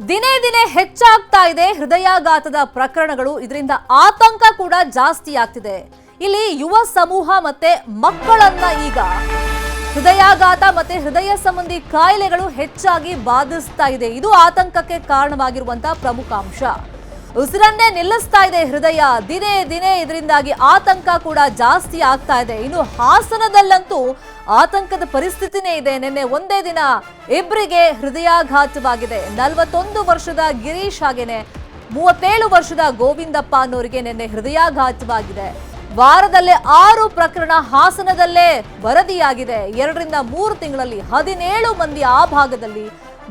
ದಿನೇ ದಿನೇ ಹೆಚ್ಚಾಗ್ತಾ ಇದೆ. ಹೃದಯಾಘಾತದ ಪ್ರಕರಣಗಳು ಇದರಿಂದ ಆತಂಕ ಕೂಡ ಜಾಸ್ತಿ ಆಗ್ತಿದೆ. ಇಲ್ಲಿ ಯುವ ಸಮೂಹ ಮತ್ತೆ ಮಕ್ಕಳನ್ನ ಈಗ ಹೃದಯಾಘಾತ ಮತ್ತೆ ಹೃದಯ ಸಂಬಂಧಿ ಕಾಯಿಲೆಗಳು ಹೆಚ್ಚಾಗಿ ಬಾಧಿಸ್ತಾ ಇದೆ. ಇದು ಆತಂಕಕ್ಕೆ ಕಾರಣವಾಗಿರುವಂತಹ ಪ್ರಮುಖ ಅಂಶ. ಉಸಿರನ್ನೇ ನಿಲ್ಲಿಸ್ತಾ ಇದೆ ಹೃದಯ. ದಿನೇ ದಿನೇ ಇದರಿಂದಾಗಿ ಆತಂಕ ಕೂಡ ಜಾಸ್ತಿ ಆಗ್ತಾ ಇದೆ. ಇನ್ನು ಹಾಸನದಲ್ಲಂತೂ ಆತಂಕದ ಪರಿಸ್ಥಿತಿನೇ ಇದೆ. ನಿನ್ನೆ ಒಂದೇ ದಿನ ಇಬ್ಬರಿಗೆ ಹೃದಯಾಘಾತವಾಗಿದೆ. ನಲವತ್ತೊಂದು ವರ್ಷದ ಗಿರೀಶ್ ಹಾಗೇನೆ ಮೂವತ್ತೇಳು ವರ್ಷದ ಗೋವಿಂದಪ್ಪ ಅನ್ನೋರಿಗೆ ನಿನ್ನೆ ಹೃದಯಾಘಾತವಾಗಿದೆ. ವಾರದಲ್ಲೇ ಆರು ಪ್ರಕರಣ ಹಾಸನದಲ್ಲೇ ವರದಿಯಾಗಿದೆ. ಎರಡರಿಂದ ಮೂರು ತಿಂಗಳಲ್ಲಿ ಹದಿನೇಳು ಮಂದಿ ಆ ಭಾಗದಲ್ಲಿ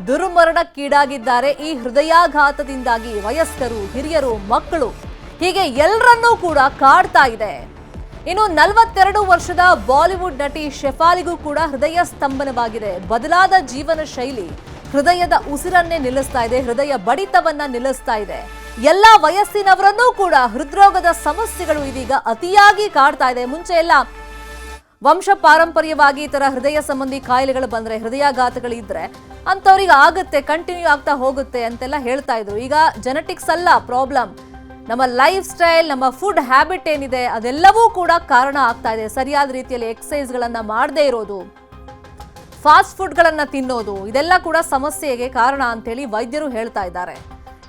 ದುರ್ಮರಣಕ್ಕೀಡಾಗಿದ್ದಾರೆ. ಈ ಹೃದಯಾಘಾತದಿಂದಾಗಿ ವಯಸ್ಕರು, ಹಿರಿಯರು, ಮಕ್ಕಳು ಹೀಗೆ ಎಲ್ಲರನ್ನೂ ಕೂಡ ಕಾಡ್ತಾ ಇದೆ. ಇನ್ನು ನಲವತ್ತೆರಡು ವರ್ಷದ ಬಾಲಿವುಡ್ ನಟಿ ಶೆಫಾಲಿಗೂ ಕೂಡ ಹೃದಯ ಸ್ತಂಭನವಾಗಿದೆ. ಬದಲಾದ ಜೀವನ ಶೈಲಿ ಹೃದಯದ ಉಸಿರನ್ನೇ ನಿಲ್ಲಿಸ್ತಾ ಇದೆ, ಹೃದಯ ಬಡಿತವನ್ನ ನಿಲ್ಲಿಸ್ತಾ ಇದೆ. ಎಲ್ಲ ವಯಸ್ಸಿನವರನ್ನೂ ಕೂಡ ಹೃದ್ರೋಗದ ಸಮಸ್ಯೆಗಳು ಇದೀಗ ಅತಿಯಾಗಿ ಕಾಡ್ತಾ ಇದೆ. ಮುಂಚೆ ಎಲ್ಲ ವಂಶ ಪಾರಂಪರ್ಯವಾಗಿ ಈ ತರ ಹೃದಯ ಸಂಬಂಧಿ ಕಾಯಿಲೆಗಳು ಬಂದ್ರೆ, ಹೃದಯಾಘಾತಗಳು ಇದ್ರೆ ಅಂತವ್ರಿಗೆ ಆಗುತ್ತೆ ಕಂಟಿನ್ಯೂ ಆಗ್ತಾ ಹೋಗುತ್ತೆ ಅಂತೆಲ್ಲ ಹೇಳ್ತಾ ಇದ್ರು. ಈಗ ಜೆನೆಟಿಕ್ಸ್ ಅಲ್ಲ ಪ್ರಾಬ್ಲಮ್ ನಮ್ಮ ಲೈಫ್ ಸ್ಟೈಲ್ ನಮ್ಮ ಫುಡ್ ಹ್ಯಾಬಿಟ್ ಏನಿದೆ, ಅದೆಲ್ಲವೂ ಕೂಡ ಕಾರಣ ಆಗ್ತಾ ಇದೆ. ಸರಿಯಾದ ರೀತಿಯಲ್ಲಿ ಎಕ್ಸಸೈಸ್ಗಳನ್ನ ಮಾಡದೇ ಇರೋದು ಫಾಸ್ಟ್ ಫುಡ್ಗಳನ್ನ ತಿನ್ನೋದು, ಇದೆಲ್ಲ ಕೂಡ ಸಮಸ್ಯೆಗೆ ಕಾರಣ ಅಂತೇಳಿ ವೈದ್ಯರು ಹೇಳ್ತಾ ಇದ್ದಾರೆ.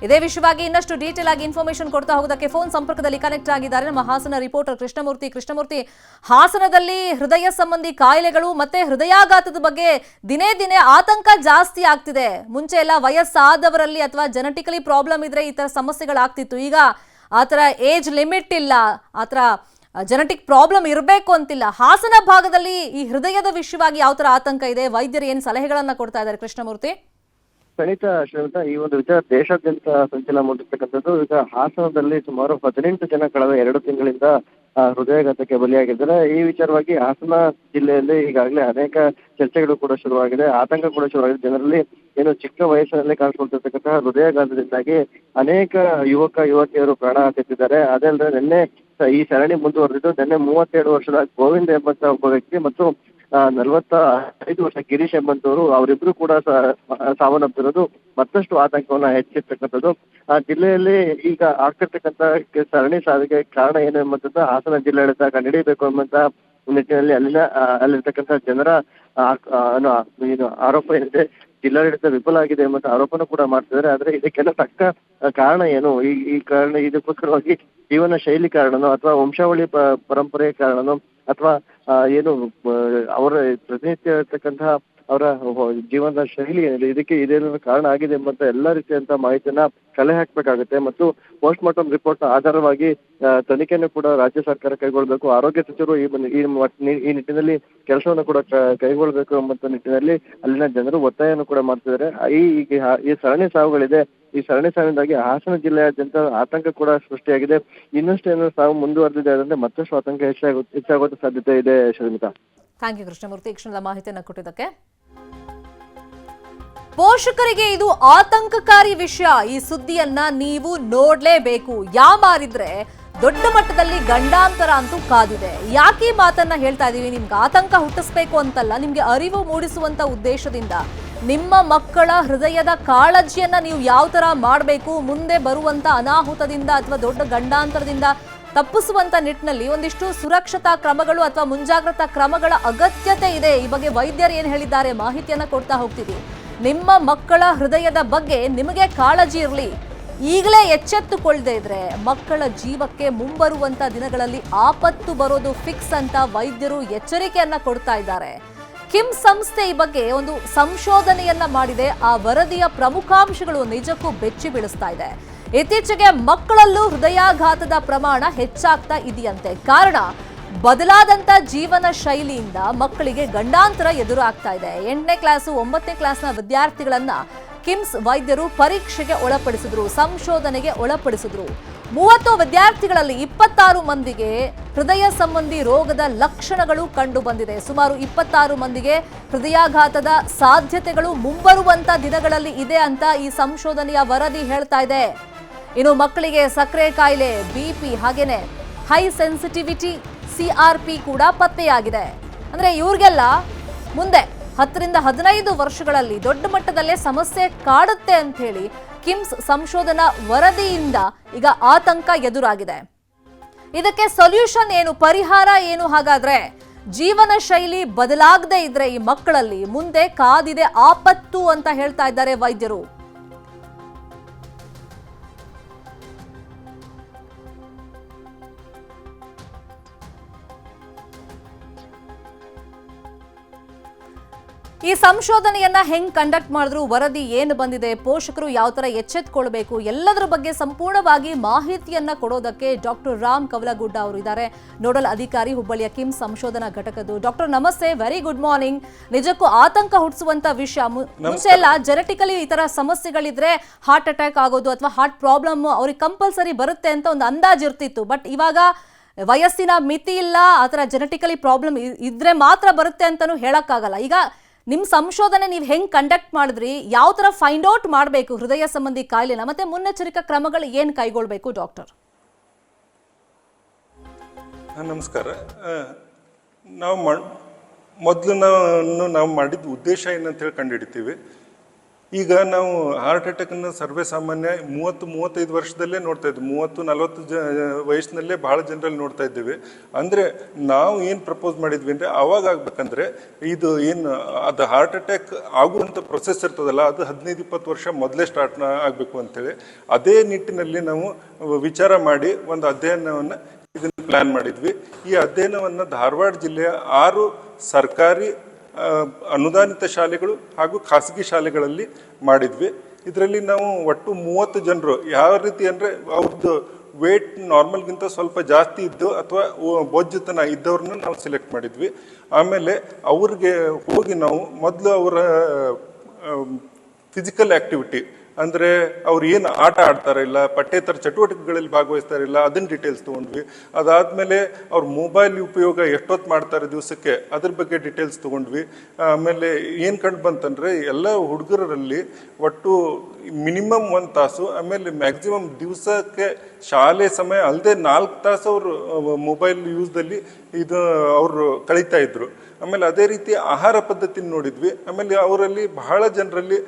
ಇದೇ ವಿಷಯವಾಗಿ ಇನ್ನಷ್ಟು ಡೀಟೇಲ್ ಆಗಿ ಇನ್ಫಾರ್ಮೇಶನ್ ಕೊಡ್ತಾ ಹೋಗೋದಕ್ಕೆ ಫೋನ್ ಸಂಪರ್ಕದಲ್ಲಿ ಕನೆಕ್ಟ್ ಆಗಿದ್ದಾರೆ ನಮ್ಮ ಹಾಸನ ರಿಪೋರ್ಟರ್ ಕೃಷ್ಣಮೂರ್ತಿ. ಕೃಷ್ಣಮೂರ್ತಿ, ಹಾಸನದಲ್ಲಿ ಹೃದಯ ಸಂಬಂಧಿ ಕಾಯಿಲೆಗಳು ಮತ್ತೆ ಹೃದಯಾಘಾತದ ಬಗ್ಗೆ ದಿನೇ ದಿನೇ ಆತಂಕ ಜಾಸ್ತಿ ಆಗ್ತಿದೆ. ಮುಂಚೆ ಎಲ್ಲ ವಯಸ್ಸಾದವರಲ್ಲಿ ಅಥವಾ ಜೆನೆಟಿಕಲಿ ಪ್ರಾಬ್ಲಮ್ ಇದ್ರೆ ಈ ತರ ಸಮಸ್ಯೆಗಳಾಗ್ತಿತ್ತು. ಈಗ ಆ ಥರ ಏಜ್ ಲಿಮಿಟ್ ಇಲ್ಲ, ಆ ಥರ ಜೆನೆಟಿಕ್ ಪ್ರಾಬ್ಲಮ್ ಇರಬೇಕು ಅಂತಿಲ್ಲ. ಹಾಸನ ಭಾಗದಲ್ಲಿ ಈ ಹೃದಯದ ವಿಷಯವಾಗಿ ಯಾವ ತರ ಆತಂಕ ಇದೆ? ವೈದ್ಯರು ಏನು ಸಲಹೆಗಳನ್ನ ಕೊಡ್ತಾ ಇದ್ದಾರೆ ಕೃಷ್ಣಮೂರ್ತಿ? ಖಂಡಿತ ಶ್ರೀಮಂತ ಈ ಒಂದು ವಿಚಾರ ದೇಶಾದ್ಯಂತ ಸಂಚಲನ ಮೂಡಿಸ್ತಕ್ಕಂಥದ್ದು. ಈಗ ಹಾಸನದಲ್ಲಿ ಸುಮಾರು ಹದಿನೆಂಟು ಜನ ಕಳೆದ ಎರಡು ತಿಂಗಳಿಂದ ಹೃದಯಾಘಾತಕ್ಕೆ ಬಲಿಯಾಗಿದ್ದಾರೆ. ಈ ವಿಚಾರವಾಗಿ ಹಾಸನ ಜಿಲ್ಲೆಯಲ್ಲಿ ಈಗಾಗಲೇ ಅನೇಕ ಚರ್ಚೆಗಳು ಕೂಡ ಶುರುವಾಗಿದೆ. ಆತಂಕ ಕೂಡ ಶುರುವಾಗಿದೆ. ಜನರಲ್ಲಿ ಏನು ಚಿಕ್ಕ ವಯಸ್ಸಿನಲ್ಲಿ ಕಾಣಿಸ್ಕೊಳ್ತಿರ್ತಕ್ಕಂತಹ ಹೃದಯಾಘಾತದಿಂದಾಗಿ ಅನೇಕ ಯುವಕ, ಯುವತಿಯರು ಪ್ರಾಣ ಹಾಕುತ್ತಿದ್ದಾರೆ. ಅದೇ ಅಲ್ಲದೆ ನಿನ್ನೆ ಈ ಸರಣಿ ಮುಂದುವರೆದಿದ್ದು, ನಿನ್ನೆ ಮೂವತ್ತೆರಡು ವರ್ಷದ ಗೋವಿಂದ ಎಂಬಂತ ಒಬ್ಬ ವ್ಯಕ್ತಿ ಮತ್ತು ನಲವತ್ತ ಐದು ವರ್ಷ ಗಿರೀಶ್ ಎಂಬಂತವರು, ಅವರಿಬ್ರು ಕೂಡ ಸಾವನ್ನಪ್ಪಿರೋದು, ಮತ್ತಷ್ಟು ಆತಂಕವನ್ನು ಹೆಚ್ಚಿರ್ತಕ್ಕಂಥದ್ದು. ಆ, ಜಿಲ್ಲೆಯಲ್ಲಿ ಈಗ ಆಗ್ತಿರ್ತಕ್ಕಂಥ ಸರಣಿ ಸಾವಿಗೆ ಕಾರಣ ಏನು ಎಂಬಂತದ್ದು ಹಾಸನ ಜಿಲ್ಲಾಡಳಿತ ಕಂಡುಹಿಡಿಯಬೇಕು ಎಂಬಂತ ನಿಟ್ಟಿನಲ್ಲಿ ಅಲ್ಲಿನ ಅಲ್ಲಿರ್ತಕ್ಕಂಥ ಜನರ ಏನು ಆರೋಪ ಏನಿದೆ, ಜಿಲ್ಲಾಡಳಿತ ವಿಫಲ ಆಗಿದೆ ಎಂಬಂತ ಆರೋಪನ ಕೂಡ ಮಾಡ್ತಿದ್ದಾರೆ. ಆದ್ರೆ ಇದಕ್ಕೆಲ್ಲ ತಕ್ಕ ಕಾರಣ ಏನು? ಈ ಈ ಕಾರಣ, ಇದಕ್ಕೋಸ್ಕರವಾಗಿ ಜೀವನ ಶೈಲಿ ಕಾರಣನೋ, ಅಥವಾ ವಂಶಾವಳಿ ಪರಂಪರೆಯ ಕಾರಣನೋ, ಅಥವಾ ಏನು ಅವರ ಪ್ರತಿನಿತ್ಯ ಇರ್ತಕ್ಕಂತಹ ಅವರ ಜೀವನದ ಶೈಲಿ ಏನಿದೆ, ಇದಕ್ಕೆ ಇದೇನೋ ಕಾರಣ ಆಗಿದೆ ಎಂಬಂತ ಎಲ್ಲ ರೀತಿಯಂತ ಮಾಹಿತಿಯನ್ನ ಕಲೆ ಹಾಕಬೇಕಾಗುತ್ತೆ ಮತ್ತು ಪೋಸ್ಟ್ ಮಾರ್ಟಮ್ ರಿಪೋರ್ಟ್ ಆಧಾರವಾಗಿ ತನಿಖೆಯನ್ನು ಕೂಡ ರಾಜ್ಯ ಸರ್ಕಾರ ಕೈಗೊಳ್ಳಬೇಕು. ಆರೋಗ್ಯ ಸಚಿವರು ಈ ಈ ನಿಟ್ಟಿನಲ್ಲಿ ಕೆಲಸವನ್ನು ಕೂಡ ಕೈಗೊಳ್ಳಬೇಕು ಎಂಬಂತ ನಿಟ್ಟಿನಲ್ಲಿ ಅಲ್ಲಿನ ಜನರು ಒತ್ತಾಯವನ್ನು ಕೂಡ ಮಾಡ್ತಿದ್ದಾರೆ. ಈ ಈ ಸರಣಿ ಸಾವುಗಳಿದೆ. ಈ ಸರಣಿ ಸಾವಿನಿಂದಾಗಿ ಹಾಸನ ಜಿಲ್ಲೆಯಾದ್ಯಂತ ಆತಂಕ ಕೂಡ ಸೃಷ್ಟಿಯಾಗಿದೆ. ಇನ್ನಷ್ಟು ಏನಾದ್ರು ಸಾವು ಮುಂದುವರೆದಿದೆ ಅಂದ್ರೆ ಮತ್ತಷ್ಟು ಆತಂಕ ಹೆಚ್ಚಾಗೋ ಹೆಚ್ಚಾಗುವ ಸಾಧ್ಯತೆ ಇದೆ ಶರ್ಮಿತಾ. Thank you Krishnamurthy. ಕ್ಷಣದ ಮಾಹಿತಿಯನ್ನು ಕೊಟ್ಟಿದ್ದಕ್ಕೆ. ಪೋಷಕರಿಗೆ ಇದು ಆತಂಕಕಾರಿ ವಿಷಯ. ಈ ಸುದ್ದಿಯನ್ನ ನೀವು ನೋಡ್ಲೇಬೇಕು. ಯಾಮಾರಿದ್ರೆ ದೊಡ್ಡ ಮಟ್ಟದಲ್ಲಿ ಗಂಡಾಂತರ ಅಂತೂ ಕಾದಿದೆ. ಯಾಕೆ ಮಾತನ್ನ ಹೇಳ್ತಾ ಇದೀವಿ? ನಿಮ್ಗೆ ಆತಂಕ ಹುಟ್ಟಿಸ್ಬೇಕು ಅಂತಲ್ಲ, ನಿಮ್ಗೆ ಅರಿವು ಮೂಡಿಸುವಂತ ಉದ್ದೇಶದಿಂದ. ನಿಮ್ಮ ಮಕ್ಕಳ ಹೃದಯದ ಕಾಳಜಿಯನ್ನು ನೀವು ಯಾವ ಥರ ಮಾಡಬೇಕು, ಮುಂದೆ ಬರುವಂತ ಅನಾಹುತದಿಂದ ಅಥವಾ ದೊಡ್ಡ ಗಂಡಾಂತರದಿಂದ ತಪ್ಪಿಸುವಂತ ನಿಟ್ಟಿನಲ್ಲಿ ಒಂದಿಷ್ಟು ಸುರಕ್ಷತಾ ಕ್ರಮಗಳು ಅಥವಾ ಮುಂಜಾಗ್ರತಾ ಕ್ರಮಗಳ ಅಗತ್ಯತೆ ಇದೆ. ಈ ಬಗ್ಗೆ ವೈದ್ಯರು ಏನು ಹೇಳಿದ್ದಾರೆ ಮಾಹಿತಿಯನ್ನು ಕೊಡ್ತಾ ಹೋಗ್ತೀವಿ ನಿಮ್ಮ ಮಕ್ಕಳ ಹೃದಯದ ಬಗ್ಗೆ ನಿಮಗೆ ಕಾಳಜಿ ಇರಲಿ. ಈಗಲೇ ಎಚ್ಚೆತ್ತುಕೊಳ್ಳದೆ ಇದ್ರೆ ಮಕ್ಕಳ ಜೀವಕ್ಕೆ ಮುಂಬರುವಂತ ದಿನಗಳಲ್ಲಿ ಆಪತ್ತು ಬರೋದು ಫಿಕ್ಸ್ ಅಂತ ವೈದ್ಯರು ಎಚ್ಚರಿಕೆಯನ್ನ ಕೊಡ್ತಾ ಇದ್ದಾರೆ. ಕಿಮ್ ಸಂಸ್ಥೆ ಈ ಬಗ್ಗೆ ಒಂದು ಸಂಶೋಧನೆಯನ್ನ ಮಾಡಿದೆ. ಆ ವರದಿಯ ಪ್ರಮುಖಾಂಶಗಳು ನಿಜಕ್ಕೂ ಬೆಚ್ಚಿ ಬೀಳಿಸ್ತಾ ಇದೆ. ಇತ್ತೀಚೆಗೆ ಮಕ್ಕಳಲ್ಲೂ ಹೃದಯಾಘಾತದ ಪ್ರಮಾಣ ಹೆಚ್ಚಾಗ್ತಾ ಇದೆಯಂತೆ. ಕಾರಣ, ಬದಲಾದಂತ ಜೀವನ ಶೈಲಿಯಿಂದ ಮಕ್ಕಳಿಗೆ ಗಂಡಾಂತರ ಎದುರಾಗ್ತಾ ಇದೆ. ಎಂಟನೇ ಕ್ಲಾಸು, ಒಂಬತ್ತನೇ ಕ್ಲಾಸ್ನ ವಿದ್ಯಾರ್ಥಿಗಳನ್ನ ಕಿಮ್ಸ್ ವೈದ್ಯರು ಪರೀಕ್ಷೆಗೆ ಒಳಪಡಿಸಿದ್ರು, ಸಂಶೋಧನೆಗೆ ಒಳಪಡಿಸಿದ್ರು. ಮೂವತ್ತು ವಿದ್ಯಾರ್ಥಿಗಳಲ್ಲಿ ಇಪ್ಪತ್ತಾರು ಮಂದಿಗೆ ಹೃದಯ ಸಂಬಂಧಿ ರೋಗದ ಲಕ್ಷಣಗಳು ಕಂಡು ಬಂದಿದೆ ಸುಮಾರು ಇಪ್ಪತ್ತಾರು ಮಂದಿಗೆ ಹೃದಯಾಘಾತದ ಸಾಧ್ಯತೆಗಳು ಮುಂಬರುವಂತ ದಿನಗಳಲ್ಲಿ ಇದೆ ಅಂತ ಈ ಸಂಶೋಧನೆಯ ವರದಿ ಹೇಳ್ತಾ ಇದೆ. ಇನ್ನು ಮಕ್ಕಳಿಗೆ ಸಕ್ಕರೆ ಕಾಯಿಲೆ ಬಿಪಿ ಹಾಗೇನೆ. ಹೈ ಸೆನ್ಸಿಟಿವಿಟಿ ಸಿಆರ್ಪಿ ಕೂಡ ಪತ್ತೆಯಾಗಿದೆ. ಅಂದ್ರೆ ಇವ್ರಿಗೆಲ್ಲ ಮುಂದೆ ಹತ್ತರಿಂದ ಹದಿನೈದು ವರ್ಷಗಳಲ್ಲಿ ದೊಡ್ಡ ಮಟ್ಟದಲ್ಲೇ ಸಮಸ್ಯೆ ಕಾಡುತ್ತೆ ಅಂತ ಹೇಳಿ ಕಿಮ್ಸ್ ಸಂಶೋಧನಾ ವರದಿಯಿಂದ ಈಗ ಆತಂಕ ಎದುರಾಗಿದೆ. ಇದಕ್ಕೆ ಸೊಲ್ಯೂಷನ್ ಏನು, ಪರಿಹಾರ ಏನು ಹಾಗಾದ್ರೆ? ಜೀವನ ಶೈಲಿ ಬದಲಾಗದೇ ಇದ್ರೆ ಈ ಮಕ್ಕಳಲ್ಲಿ ಮುಂದೆ ಕಾದಿದೆ ಆಪತ್ತು ಅಂತ ಹೇಳ್ತಾ ಇದ್ದಾರೆ ವೈದ್ಯರು. ಈ ಸಂಶೋಧನೆಯನ್ನ ಹೆಂಗ್ ಕಂಡಕ್ಟ್ ಮಾಡಿದ್ರು ವರದಿ ಏನು ಬಂದಿದೆ ಪೋಷಕರು ಯಾವ ತರ ಎಚ್ಚೆತ್ಕೊಳ್ಬೇಕು ಎಲ್ಲದರ ಬಗ್ಗೆ ಸಂಪೂರ್ಣವಾಗಿ ಮಾಹಿತಿಯನ್ನ ಕೊಡೋದಕ್ಕೆ ಡಾಕ್ಟರ್ ರಾಮ್ ಕವಲಗುಡ್ಡ ಅವರು ಇದ್ದಾರೆ ನೋಡಲ್ ಅಧಿಕಾರಿ ಹುಬ್ಬಳ್ಳಿಯ ಕಿಮ್ ಸಂಶೋಧನಾ ಘಟಕದ್ದು. ಡಾಕ್ಟರ್ ನಮಸ್ತೆ ವೆರಿ ಗುಡ್ ಮಾರ್ನಿಂಗ್ ನಿಜಕ್ಕೂ ಆತಂಕ ಹುಟ್ಟಿಸುವಂತ ವಿಷಯ. ಮುಂಚೆ ಎಲ್ಲ ಜೆನೆಟಿಕಲಿ ಈ ತರ ಸಮಸ್ಯೆಗಳಿದ್ರೆ ಹಾರ್ಟ್ ಅಟ್ಯಾಕ್ ಆಗೋದು ಅಥವಾ ಹಾರ್ಟ್ ಪ್ರಾಬ್ಲಮ್ ಅವ್ರಿಗೆ ಕಂಪಲ್ಸರಿ ಬರುತ್ತೆ ಅಂತ ಒಂದು ಅಂದಾಜು ಇರ್ತಿತ್ತು. ಬಟ್ ಇವಾಗ ವಯಸ್ಸಿನ ಮಿತಿ ಇಲ್ಲ ಆ ಥರ ಜೆನೆಟಿಕಲಿ ಪ್ರಾಬ್ಲಮ್ ಇದ್ರೆ ಮಾತ್ರ ಬರುತ್ತೆ ಅಂತಲೂ ಹೇಳೋಕ್ಕಾಗಲ್ಲ. ಈಗ ನಿಮ್ಮ ಸಂಶೋಧನೆ ನೀವು ಹೆಂಗೆ ಕಂಡಕ್ಟ್ ಮಾಡಿದ್ರಿ? ಯಾವ ಥರ ಫೈಂಡ್ ಔಟ್ ಮಾಡಬೇಕು ಹೃದಯ ಸಂಬಂಧಿ ಕಾಯಿಲೆನ? ಮತ್ತೆ ಮುನ್ನೆಚ್ಚರಿಕಾ ಕ್ರಮಗಳು ಏನು ಕೈಗೊಳ್ಬೇಕು ಡಾಕ್ಟರ್ ನಮಸ್ಕಾರ. ನಾವು ಮೊದಲು ನಾವು ನಾವು ಮಾಡಿದ ಉದ್ದೇಶ ಏನಂತ ಹೇಳಿ ಕಂಡುಹಿಡಿತೀವಿ. ಈಗ ನಾವು ಹಾರ್ಟ್ ಅಟ್ಯಾಕನ್ನು ಸರ್ವೇ ಸಾಮಾನ್ಯ ಮೂವತ್ತು, ಮೂವತ್ತೈದು ವರ್ಷದಲ್ಲೇ ನೋಡ್ತಾ ಇದ್ವಿ. ಮೂವತ್ತು, ನಲವತ್ತು ಜ, ವಯಸ್ಸಿನಲ್ಲೇ ಭಾಳ ಜನರಲ್ಲಿ ನೋಡ್ತಾ ಇದ್ದೀವಿ. ಅಂದರೆ ನಾವು ಏನು ಪ್ರಪೋಸ್ ಮಾಡಿದ್ವಿ ಅಂದರೆ ಅವಾಗ ಆಗ್ಬೇಕಂದ್ರೆ ಇದು ಏನು, ಅದು ಹಾರ್ಟ್ ಅಟ್ಯಾಕ್ ಆಗುವಂಥ ಪ್ರೊಸೆಸ್ ಇರ್ತದಲ್ಲ, ಅದು ಹದಿನೈದು, ಇಪ್ಪತ್ತು ವರ್ಷ ಮೊದಲೇ ಸ್ಟಾರ್ಟ್ ಆಗಬೇಕು ಅಂತೇಳಿ ಅದೇ ನಿಟ್ಟಿನಲ್ಲಿ ನಾವು ವಿಚಾರ ಮಾಡಿ ಒಂದು ಅಧ್ಯಯನವನ್ನು ಇದನ್ನು ಪ್ಲ್ಯಾನ್ ಮಾಡಿದ್ವಿ. ಈ ಅಧ್ಯಯನವನ್ನು ಧಾರವಾಡ ಜಿಲ್ಲೆಯ ಆರು ಸರ್ಕಾರಿ ಅನುದಾನಿತ ಶಾಲೆಗಳು ಹಾಗೂ ಖಾಸಗಿ ಶಾಲೆಗಳಲ್ಲಿ ಮಾಡಿದ್ವಿ. ಇದರಲ್ಲಿ ನಾವು ಒಟ್ಟು ಮೂವತ್ತು ಜನರು. ಯಾವ ರೀತಿ ಅಂದರೆ ಅವ್ರದ್ದು ವೇಟ್ ನಾರ್ಮಲ್ಗಿಂತ ಸ್ವಲ್ಪ ಜಾಸ್ತಿ ಇದ್ದು ಅಥವಾ ಬೊಜ್ಜುತನ ಇದ್ದವ್ರನ್ನ ನಾವು ಸೆಲೆಕ್ಟ್ ಮಾಡಿದ್ವಿ. ಆಮೇಲೆ ಅವ್ರಿಗೆ ಹೋಗಿ ನಾವು ಮೊದಲು ಅವರ ಫಿಸಿಕಲ್ ಆಕ್ಟಿವಿಟಿ ಅಂದರೆ ಅವ್ರು ಏನು ಆಟ ಆಡ್ತಾರಿಲ್ಲ ಪಠ್ಯೇತರ ಚಟುವಟಿಕೆಗಳಲ್ಲಿ ಭಾಗವಹಿಸ್ತಾರಿಲ್ಲ ಅದನ್ನ ಡೀಟೇಲ್ಸ್ ತೊಗೊಂಡ್ವಿ. ಅದಾದಮೇಲೆ ಅವ್ರ ಮೊಬೈಲ್ ಉಪಯೋಗ ಎಷ್ಟೊತ್ತು ಮಾಡ್ತಾರೆ ದಿವಸಕ್ಕೆ, ಅದ್ರ ಬಗ್ಗೆ ಡೀಟೇಲ್ಸ್ ತೊಗೊಂಡ್ವಿ. ಆಮೇಲೆ ಏನು ಕಂಡು ಬಂತಂದರೆ, ಎಲ್ಲ ಹುಡುಗರಲ್ಲಿ ಒಟ್ಟು ಮಿನಿಮಮ್ ಒಂದು ತಾಸು, ಆಮೇಲೆ ಮ್ಯಾಕ್ಸಿಮಮ್ ದಿವಸಕ್ಕೆ ಶಾಲೆ ಸಮಯ ಅಲ್ಲದೆ ನಾಲ್ಕು ತಾಸು ಅವರು ಮೊಬೈಲ್ ಯೂಸ್ದಲ್ಲಿ ಇದು ಅವರು ಕಳೀತಾ ಇದ್ರು. ಆಮೇಲೆ ಅದೇ ರೀತಿ ಆಹಾರ ಪದ್ಧತಿ ನೋಡಿದ್ವಿ. ಆಮೇಲೆ ಅವರಲ್ಲಿ ಬಹಳ ಜನರಲ್ಲಿ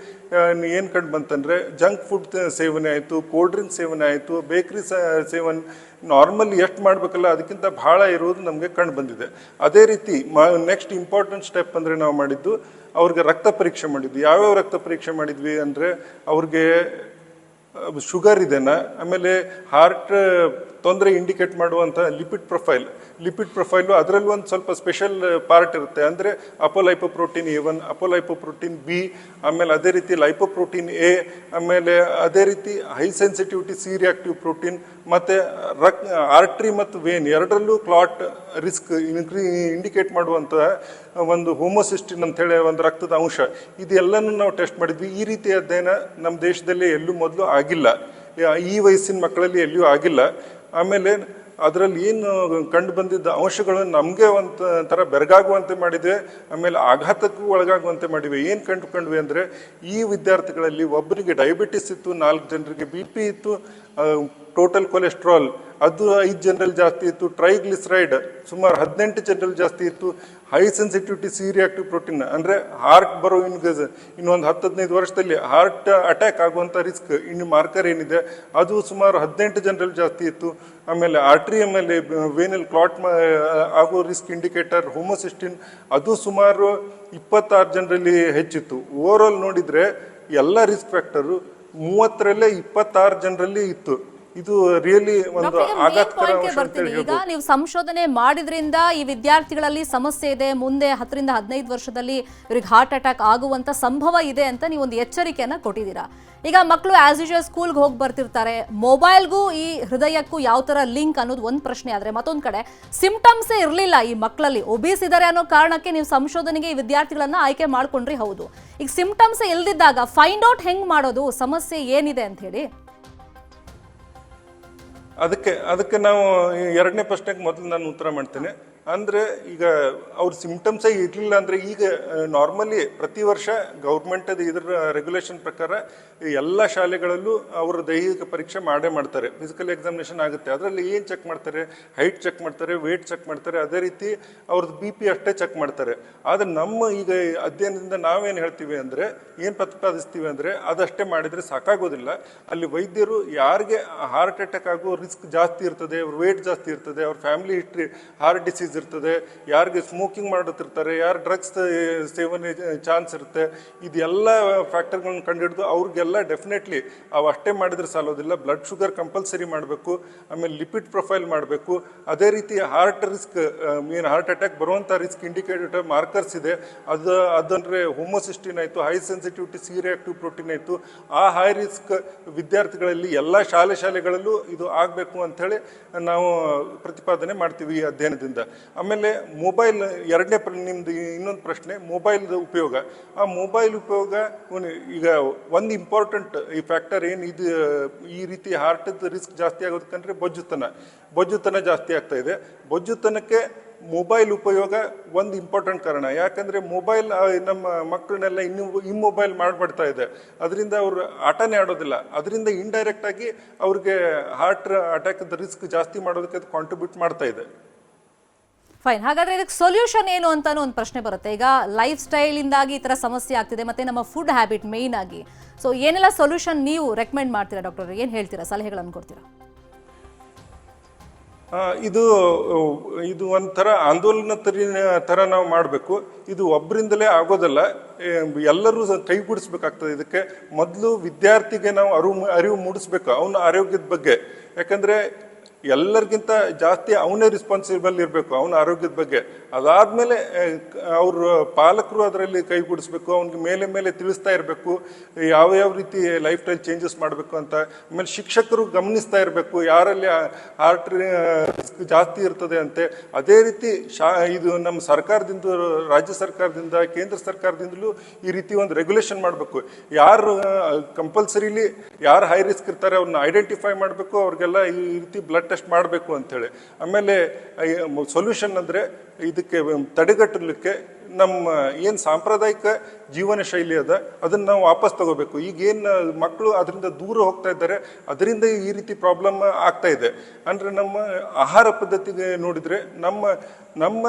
ಏನು ಕಂಡು ಬಂತಂದರೆ ಜಂಕ್ ಫುಡ್ ಸೇವನೆ ಆಯಿತು, ಕೋಲ್ಡ್ ಡ್ರಿಂಕ್ ಸೇವನೆ ಆಯಿತು, ಬೇಕ್ರಿ ಸೇವನೆ ನಾರ್ಮಲ್ ಎಷ್ಟು ಮಾಡಬೇಕಲ್ಲ ಅದಕ್ಕಿಂತ ಭಾಳ ಇರೋದು ನಮಗೆ ಕಂಡು ಬಂದಿದೆ. ಅದೇ ರೀತಿ ನೆಕ್ಸ್ಟ್ ಇಂಪಾರ್ಟೆಂಟ್ ಸ್ಟೆಪ್ ಅಂದರೆ ನಾವು ಮಾಡಿದ್ದು ಅವ್ರಿಗೆ ರಕ್ತ ಪರೀಕ್ಷೆ ಮಾಡಿದ್ವಿ. ಯಾವ್ಯಾವ ರಕ್ತ ಪರೀಕ್ಷೆ ಮಾಡಿದ್ವಿ ಅಂದರೆ ಅವ್ರಿಗೆ ಶುಗರ್ ಇದೆನಾ, ಆಮೇಲೆ ಹಾರ್ಟ್ ತೊಂದರೆ ಇಂಡಿಕೇಟ್ ಮಾಡುವಂಥ ಲಿಪಿಡ್ ಪ್ರೊಫೈಲ್, ಲಿಪಿಡ್ ಪ್ರೊಫೈಲು ಅದರಲ್ಲಿ ಒಂದು ಸ್ವಲ್ಪ ಸ್ಪೆಷಲ್ ಪಾರ್ಟ್ ಇರುತ್ತೆ. ಅಂದರೆ apolipoprotein A one, apolipoprotein B ಆಮೇಲೆ ಅದೇ ರೀತಿ ಲೈಪೋಪ್ರೋಟೀನ್ ಎ ಆಮೇಲೆ ಅದೇ ರೀತಿ high sensitivity C reactive protein ಮತ್ತು ರಕ್ ಆರ್ಟ್ರಿ ಮತ್ತು ವೇನ್ ಎರಡರಲ್ಲೂ ಕ್ಲಾಟ್ ರಿಸ್ಕ್ ಇನ್ಕ್ರಿ ಇಂಡಿಕೇಟ್ ಮಾಡುವಂಥ ಒಂದು ಹೋಮೋಸಿಸ್ಟಿನ್ ಅಂತ ಹೇಳಿ ಒಂದು ರಕ್ತದ ಅಂಶ. ಇದೆಲ್ಲನೂ ನಾವು ಟೆಸ್ಟ್ ಮಾಡಿದ್ವಿ. ಈ ರೀತಿ ಅಧ್ಯಯನ ನಮ್ಮ ದೇಶದಲ್ಲಿ ಎಲ್ಲೂ ಮೊದಲು ಆಗಿಲ್ಲ. ಈ ವಯಸ್ಸಿನ ಮಕ್ಕಳಲ್ಲಿ ಎಲ್ಲಿಯೂ ಆಗಿಲ್ಲ. ಆಮೇಲೆ ಅದರಲ್ಲಿ ಏನು ಕಂಡು ಬಂದಿದ್ದ ಅಂಶಗಳು ನಮಗೆ ಒಂದು ಥರ ಬೆರಗಾಗುವಂತೆ ಮಾಡಿದೆ ಆಮೇಲೆ ಆಘಾತಕ್ಕೂ ಒಳಗಾಗುವಂತೆ ಮಾಡಿವೆ ಏನು ಕಂಡುಕೊಂಡ್ವಿ ಅಂದರೆ, ಈ ವಿದ್ಯಾರ್ಥಿಗಳಲ್ಲಿ ಒಬ್ಬರಿಗೆ ಡಯಾಬಿಟಿಸ್ ಇತ್ತು, ನಾಲ್ಕು ಜನರಿಗೆ ಬಿ ಪಿ ಇತ್ತು ಟೋಟಲ್ ಕೊಲೆಸ್ಟ್ರಾಲ್ ಅದು ಐದು ಜನರಲ್ಲಿ ಜಾಸ್ತಿ ಇತ್ತು ಟ್ರೈಗ್ಲಿಸ್ರೈಡ್ ಸುಮಾರು ಹದಿನೆಂಟು ಜನರಲ್ಲಿ ಜಾಸ್ತಿ ಇತ್ತು high sensitivity C reactive protein ಅಂದರೆ ಹಾರ್ಟ್ ಬರೋ ಇನ್ ಇನ್ನೊಂದು ಹತ್ತು ಹದಿನೈದು ವರ್ಷದಲ್ಲಿ ಹಾರ್ಟ್ ಅಟ್ಯಾಕ್ ಆಗುವಂಥ ರಿಸ್ಕ್ ಇನ್ನು ಮಾರ್ಕರ್ ಏನಿದೆ, ಅದು ಸುಮಾರು ಹದಿನೆಂಟು ಜನರಲ್ಲಿ ಜಾಸ್ತಿ ಇತ್ತು. ಆಮೇಲೆ ಆರ್ಟ್ರಿ ಆಮೇಲೆ ವೇನಲ್ಲಿ ಕ್ಲಾಟ್ ಆಗೋ ರಿಸ್ಕ್ ಇಂಡಿಕೇಟರ್ ಹೋಮೋಸಿಸ್ಟಿನ್ ಅದು ಸುಮಾರು ಇಪ್ಪತ್ತಾರು ಜನರಲ್ಲಿ ಹೆಚ್ಚಿತ್ತು. ಓವರ್ ನೋಡಿದರೆ ಎಲ್ಲ ರಿಸ್ಕ್ ಫ್ಯಾಕ್ಟರು ಮೂವತ್ತರಲ್ಲೇ ಇಪ್ಪತ್ತಾರು ಜನರಲ್ಲಿ ಇತ್ತು. ಇದು ರಿಯಲಿ ಒಂದು ಬರ್ತೀನಿ. ಈಗ ನೀವು ಸಂಶೋಧನೆ ಮಾಡಿದ್ರಿಂದ ಈ ವಿದ್ಯಾರ್ಥಿಗಳಲ್ಲಿ ಸಮಸ್ಯೆ ಇದೆ ಮುಂದೆ ಹತ್ತರಿಂದ ಹದಿನೈದು ವರ್ಷದಲ್ಲಿ ಇವ್ರಿಗೆ ಹಾರ್ಟ್ ಅಟ್ಯಾಕ್ ಆಗುವಂತ ಸಂಭವ ಇದೆ ಅಂತ ನೀವು ಒಂದು ಎಚ್ಚರಿಕೆಯನ್ನ ಕೊಟ್ಟಿದ್ದೀರಾ? ಈಗ ಮಕ್ಕಳು ಆಸ್ ಯೂಶುವಲ್ ಸ್ಕೂಲ್ಗೆ ಹೋಗಿ ಬರ್ತಿರ್ತಾರೆ. ಮೊಬೈಲ್ಗೂ ಈ ಹೃದಯಕ್ಕೂ ಯಾವ ತರ ಲಿಂಕ್ ಅನ್ನೋದು ಒಂದು ಪ್ರಶ್ನೆ ಆದ್ರೆ ಮತ್ತೊಂದ್ ಕಡೆ ಸಿಂಪ್ಟಮ್ಸೇ ಇರಲಿಲ್ಲ ಈ ಮಕ್ಕಳಲ್ಲಿ ಒಬೇಸ್ ಇದ್ದಾರೆ ಅನ್ನೋ ಕಾರಣಕ್ಕೆ ನೀವು ಸಂಶೋಧನೆಗೆ ಈ ವಿದ್ಯಾರ್ಥಿಗಳನ್ನ ಆಯ್ಕೆ ಮಾಡ್ಕೊಂಡ್ರಿ ಹೌದು. ಈಗ ಸಿಂಪ್ಟಮ್ಸ್ ಇಲ್ದಿದ್ದಾಗ ಫೈಂಡ್ ಔಟ್ ಹೆಂಗ್ ಮಾಡೋದು? ಸಮಸ್ಯೆ ಏನಿದೆ ಅಂತ ಹೇಳಿ. ಅದಕ್ಕೆ ಅದಕ್ಕೆ ನಾವು ಎರಡನೇ ಪ್ರಶ್ನೆಗೆ ಮೊದಲು ನಾನು ಉತ್ತರ ಮಾಡ್ತೇನೆ. ಅಂದ್ರೆ ಈಗ ಅವ್ರ ಸಿಂಪ್ಟಮ್ಸೇ ಇರಲಿಲ್ಲ ಅಂದರೆ ಈಗ ನಾರ್ಮಲಿ ಪ್ರತಿ ವರ್ಷ ಗೌರ್ಮೆಂಟ್ ಇದರ ರೆಗ್ಯುಲೇಷನ್ ಪ್ರಕಾರ ಎಲ್ಲ ಶಾಲೆಗಳಲ್ಲೂ ಅವರ ದೈಹಿಕ ಪರೀಕ್ಷೆ ಮಾಡೇ ಮಾಡ್ತಾರೆ. ಫಿಸಿಕಲ್ ಎಕ್ಸಾಮಿನೇಷನ್ ಆಗುತ್ತೆ. ಅದರಲ್ಲಿ ಏನು ಚೆಕ್ ಮಾಡ್ತಾರೆ? ಹೈಟ್ ಚೆಕ್ ಮಾಡ್ತಾರೆ ವೇಟ್ ಚೆಕ್ ಮಾಡ್ತಾರೆ, ಅದೇ ರೀತಿ ಅವ್ರದ್ದು ಬಿ ಪಿ ಅಷ್ಟೇ ಚೆಕ್ ಮಾಡ್ತಾರೆ. ಆದರೆ ನಮ್ಮ ಈಗ ಅಧ್ಯಯನದಿಂದ ನಾವೇನು ಹೇಳ್ತೀವಿ ಅಂದರೆ, ಏನು ಪ್ರತಿಪಾದಿಸ್ತೀವಿ ಅಂದರೆ, ಅದಷ್ಟೇ ಮಾಡಿದರೆ ಸಾಕಾಗೋದಿಲ್ಲ. ಅಲ್ಲಿ ವೈದ್ಯರು ಯಾರಿಗೆ ಹಾರ್ಟ್ ಅಟ್ಯಾಕ್ ಆಗೋ ರಿಸ್ಕ್ ಜಾಸ್ತಿ ಇರ್ತದೆ ಅವ್ರ ವೇಟ್ ಜಾಸ್ತಿ ಇರ್ತದೆ, ಅವ್ರ ಫ್ಯಾಮಿಲಿ ಹಿಸ್ಟ್ರಿ ಹಾರ್ಟ್ ಡಿಸೀಸ್ ಇರ್ತದೆ, ಯಾರಿಗೆ ಸ್ಮೋಕಿಂಗ್ ಮಾಡುತ್ತಿರ್ತಾರೆ ಯಾರು ಡ್ರಗ್ಸ್ ಸೇವನೆ ಚಾನ್ಸ್ ಇರುತ್ತೆ, ಇದೆಲ್ಲ ಫ್ಯಾಕ್ಟರ್ಗಳನ್ನ ಕಂಡುಹಿಡಿದು ಅವ್ರಿಗೆಲ್ಲ ಡೆಫಿನೆಟ್ಲಿ ಅವು ಅಷ್ಟೇ ಮಾಡಿದ್ರೆ ಸಾಲೋದಿಲ್ಲ. ಬ್ಲಡ್ ಶುಗರ್ ಕಂಪಲ್ಸರಿ ಮಾಡಬೇಕು, ಆಮೇಲೆ ಲಿಪಿಡ್ ಪ್ರೊಫೈಲ್ ಮಾಡಬೇಕು. ಅದೇ ರೀತಿ heart risk main heart attack ಬರುವಂಥ ರಿಸ್ಕ್ ಇಂಡಿಕೇಟರ್ ಮಾರ್ಕರ್ಸ್ ಇದೆ. ಅದು, ಅದಂದರೆ ಹೋಮೋಸಿಸ್ಟಿನ್ ಆಯಿತು high sensitivity C reactive protein ಆಯಿತು. ಆ ಹೈ ರಿಸ್ಕ್ ವಿದ್ಯಾರ್ಥಿಗಳಲ್ಲಿ ಎಲ್ಲ ಶಾಲೆ ಶಾಲೆಗಳಲ್ಲೂ ಇದು ಆಗಬೇಕು ಅಂಥೇಳಿ ನಾವು ಪ್ರತಿಪಾದನೆ ಮಾಡ್ತೀವಿ ಈ ಅಧ್ಯಯನದಿಂದ. ಆಮೇಲೆ ಮೊಬೈಲ್ ಎರಡನೇ ಪ್ರ, ನಿಮ್ದು ಇನ್ನೊಂದು ಪ್ರಶ್ನೆ, ಮೊಬೈಲ್ದ ಉಪಯೋಗ. ಆ ಮೊಬೈಲ್ ಉಪಯೋಗ ಈಗ ಒಂದು ಇಂಪಾರ್ಟೆಂಟ್ ಈ ಫ್ಯಾಕ್ಟರ್ ಏನು ಇದು, ಈ ರೀತಿ ಹಾರ್ಟದ ರಿಸ್ಕ್ ಜಾಸ್ತಿ ಆಗೋದಕ್ಕಂದ್ರೆ ಬೊಜ್ಜುತನ. ಬೊಜ್ಜುತನ ಜಾಸ್ತಿ ಆಗ್ತಾ ಇದೆ. ಬೊಜ್ಜುತನಕ್ಕೆ ಮೊಬೈಲ್ ಉಪಯೋಗ ಒಂದು ಇಂಪಾರ್ಟೆಂಟ್ ಕಾರಣ. ಯಾಕಂದರೆ ಮೊಬೈಲ್ ನಮ್ಮ ಮಕ್ಕಳನ್ನೆಲ್ಲ ಇನ್ನು, ಇಮ್ಮೊಬೈಲ್ ಮಾಡಿಬಿಡ್ತಾ ಇದೆ. ಅದರಿಂದ ಅವರು ಆಟನೇ ಆಡೋದಿಲ್ಲ. ಅದರಿಂದ ಇಂಡೈರೆಕ್ಟಾಗಿ ಅವ್ರಿಗೆ ಹಾರ್ಟ್ ಅಟ್ಯಾಕ್ ರಿಸ್ಕ್ ಜಾಸ್ತಿ ಮಾಡೋದಕ್ಕೆ ಅದು ಕಾಂಟ್ರಿಬ್ಯೂಟ್ ಮಾಡ್ತಾ ಇದೆ. ಫೈನ್ ಹಾಗಾದ್ರೆ ಇದಕ್ಕೆ ಸೊಲ್ಯೂಷನ್ ಏನು ಅಂತಾನು ಒಂದು ಪ್ರಶ್ನೆ ಬರುತ್ತೆ. ಈಗ ಲೈಫ್ ಸ್ಟೈಲಿಂದಾಗಿ ಈ ಥರ ಸಮಸ್ಯೆ ಆಗ್ತಿದೆ, ಮತ್ತೆ ನಮ್ಮ ಫುಡ್ ಹ್ಯಾಬಿಟ್ ಮೇಯ್ನ್ ಆಗಿ ಸೊ ಏನೆಲ್ಲ ಸೊಲ್ಯೂಷನ್ ನೀವು ರೆಕಮೆಂಡ್ ಮಾಡ್ತೀರಾ ಡಾಕ್ಟರ್ ಏನು ಹೇಳ್ತೀರಾ? ಸಲಹೆಗಳನ್ನು ಕೊಡ್ತೀರಾ? ಇದು ಇದು ಒಂಥರ ಆಂದೋಲನ ತರ ಥರ ನಾವು ಮಾಡಬೇಕು. ಇದು ಒಬ್ಬರಿಂದಲೇ ಆಗೋದಲ್ಲ. ಎಲ್ಲರೂ ಕೈಗೂಡಿಸ್ಬೇಕಾಗ್ತದೆ ಇದಕ್ಕೆ. ಮೊದಲು ವಿದ್ಯಾರ್ಥಿಗೆ ನಾವು ಅರಿವು ಅರಿವು ಮೂಡಿಸ್ಬೇಕು, ಅವನ ಆರೋಗ್ಯದ ಬಗ್ಗೆ. ಯಾಕಂದ್ರೆ ಎಲ್ಲರಿಗಿಂತ ಜಾಸ್ತಿ ಅವನೇ ರಿಸ್ಪಾನ್ಸಿಬಲ್ ಇರಬೇಕು, ಅವನ ಆರೋಗ್ಯದ ಬಗ್ಗೆ. ಅದಾದಮೇಲೆ ಅವರು ಪಾಲಕರು ಅದರಲ್ಲಿ ಕೈಗೂಡಿಸ್ಬೇಕು ಅವ್ನಿಗೆ ಮೇಲೆ ಮೇಲೆ ತಿಳಿಸ್ತಾ ಇರಬೇಕು, ಯಾವ ಯಾವ ರೀತಿ ಲೈಫ್ ಸ್ಟೈಲ್ ಚೇಂಜಸ್ ಮಾಡಬೇಕು ಅಂತ. ಆಮೇಲೆ ಶಿಕ್ಷಕರು ಗಮನಿಸ್ತಾ ಇರಬೇಕು, ಯಾರಲ್ಲಿ ಹಾರ್ಟ್ ರಿಸ್ಕ್ ಜಾಸ್ತಿ ಇರ್ತದೆ ಅಂತೆ. ಅದೇ ರೀತಿ ಶಾ, ಇದು ನಮ್ಮ ಸರ್ಕಾರದಿಂದ, ರಾಜ್ಯ ಸರ್ಕಾರದಿಂದ, ಕೇಂದ್ರ ಸರ್ಕಾರದಿಂದಲೂ ಈ ರೀತಿ ಒಂದು ರೆಗ್ಯುಲೇಷನ್ ಮಾಡಬೇಕು. ಯಾರು ಕಂಪಲ್ಸರಿಲಿ ಯಾರು ಹೈ ರಿಸ್ಕ್ ಇರ್ತಾರೆ ಅವ್ರನ್ನ ಐಡೆಂಟಿಫೈ ಮಾಡಬೇಕು, ಅವ್ರಿಗೆಲ್ಲ ಈ ರೀತಿ ಬ್ಲಡ್ ಟೆಸ್ಟ್ ಮಾಡಬೇಕು ಅಂಥೇಳಿ. ಆಮೇಲೆ ಸೊಲ್ಯೂಷನ್ ಅಂದರೆ ಇದಕ್ಕೆ ತಡೆಗಟ್ಟಲಿಕ್ಕೆ ನಮ್ಮ ಏನು ಸಾಂಪ್ರದಾಯಿಕ ಜೀವನ ಶೈಲಿ ಅದ, ಅದನ್ನು ನಾವು ವಾಪಸ್ ತಗೋಬೇಕು. ಈಗೇನು ಮಕ್ಕಳು ಅದರಿಂದ ದೂರ ಹೋಗ್ತಾ ಇದ್ದಾರೆ, ಅದರಿಂದ ಈ ರೀತಿ ಪ್ರಾಬ್ಲಮ್ ಆಗ್ತಾ ಇದೆ. ಅಂದರೆ ನಮ್ಮ ಆಹಾರ ಪದ್ಧತಿಗೆ ನೋಡಿದರೆ ನಮ್ಮ ನಮ್ಮ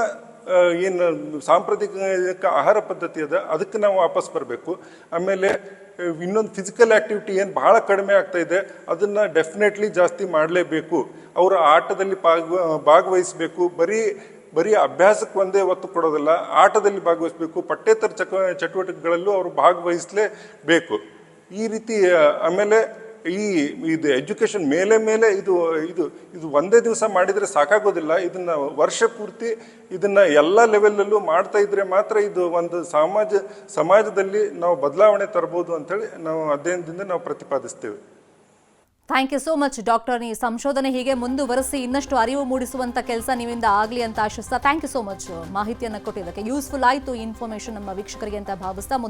ಏನು ಸಾಂಪ್ರದಾಯಿಕ ಆಹಾರ ಪದ್ಧತಿ ಅದ, ಅದಕ್ಕೆ ನಾವು ವಾಪಸ್ ಬರಬೇಕು. ಆಮೇಲೆ ಇನ್ನೊಂದು ಫಿಸಿಕಲ್ ಆ್ಯಕ್ಟಿವಿಟಿ ಏನು ಬಹಳ ಕಡಿಮೆ ಆಗ್ತಾ ಇದೆ, ಅದನ್ನು ಡೆಫಿನೆಟ್ಲಿ ಜಾಸ್ತಿ ಮಾಡಲೇಬೇಕು. ಅವರ ಆಟದಲ್ಲಿ ಭಾಗ ಭಾಗವಹಿಸಬೇಕು. ಬರೀ ಬರೀ ಅಭ್ಯಾಸಕ್ಕೆ ಒಂದೇ ಒತ್ತು ಕೊಡೋದಿಲ್ಲ, ಆಟದಲ್ಲಿ ಭಾಗವಹಿಸಬೇಕು. ಪಠ್ಯೇತರ ಚಕ, ಚಟುವಟಿಕೆಗಳಲ್ಲೂ ಅವರು ಭಾಗವಹಿಸಲೇಬೇಕು. ಈ ರೀತಿ ಆಮೇಲೆ ಈ ಇದು ಎಜುಕೇಷನ್ ಮೇಲೆ ಮೇಲೆ ಇದು ಇದು ಇದು ಒಂದೇ ದಿವಸ ಮಾಡಿದರೆ ಸಾಕಾಗೋದಿಲ್ಲ. ಇದನ್ನು ವರ್ಷ ಪೂರ್ತಿ ಇದನ್ನು ಎಲ್ಲ ಲೆವೆಲಲ್ಲೂ ಮಾಡ್ತಾ ಇದ್ರೆ ಮಾತ್ರ ಇದು ಒಂದು ಸಮಾಜ, ಸಮಾಜದಲ್ಲಿ ನಾವು ಬದಲಾವಣೆ ತರಬಹುದು ಅಂತೇಳಿ ನಾವು ಅಧ್ಯಯನದಿಂದ ನಾವು ಪ್ರತಿಪಾದಿಸ್ತೇವೆ. Thank you so much doctor ಈ ಸಂಶೋಧನೆ ಹೀಗೆ ಮುಂದುವರೆಸಿ ಇನ್ನಷ್ಟು ಅರಿವು ಮೂಡಿಸುವಂಥ ಕೆಲಸ ನಿಮ್ಮಿಂದ ಆಗಲಿ ಅಂತ ಆಶಿಸ್ತಾ ಥ್ಯಾಂಕ್ ಯು ಸೋ ಮಚ್ ಮಾಹಿತಿಯನ್ನು ಕೊಟ್ಟಿದ್ದಕ್ಕೆ. ಯೂಸ್ಫುಲ್ ಆಯಿತು ಇನ್ಫಾರ್ಮೇಷನ್ ನಮ್ಮ ವೀಕ್ಷಕರಿಗೆ ಅಂತ ಭಾವಿಸ್ತಾ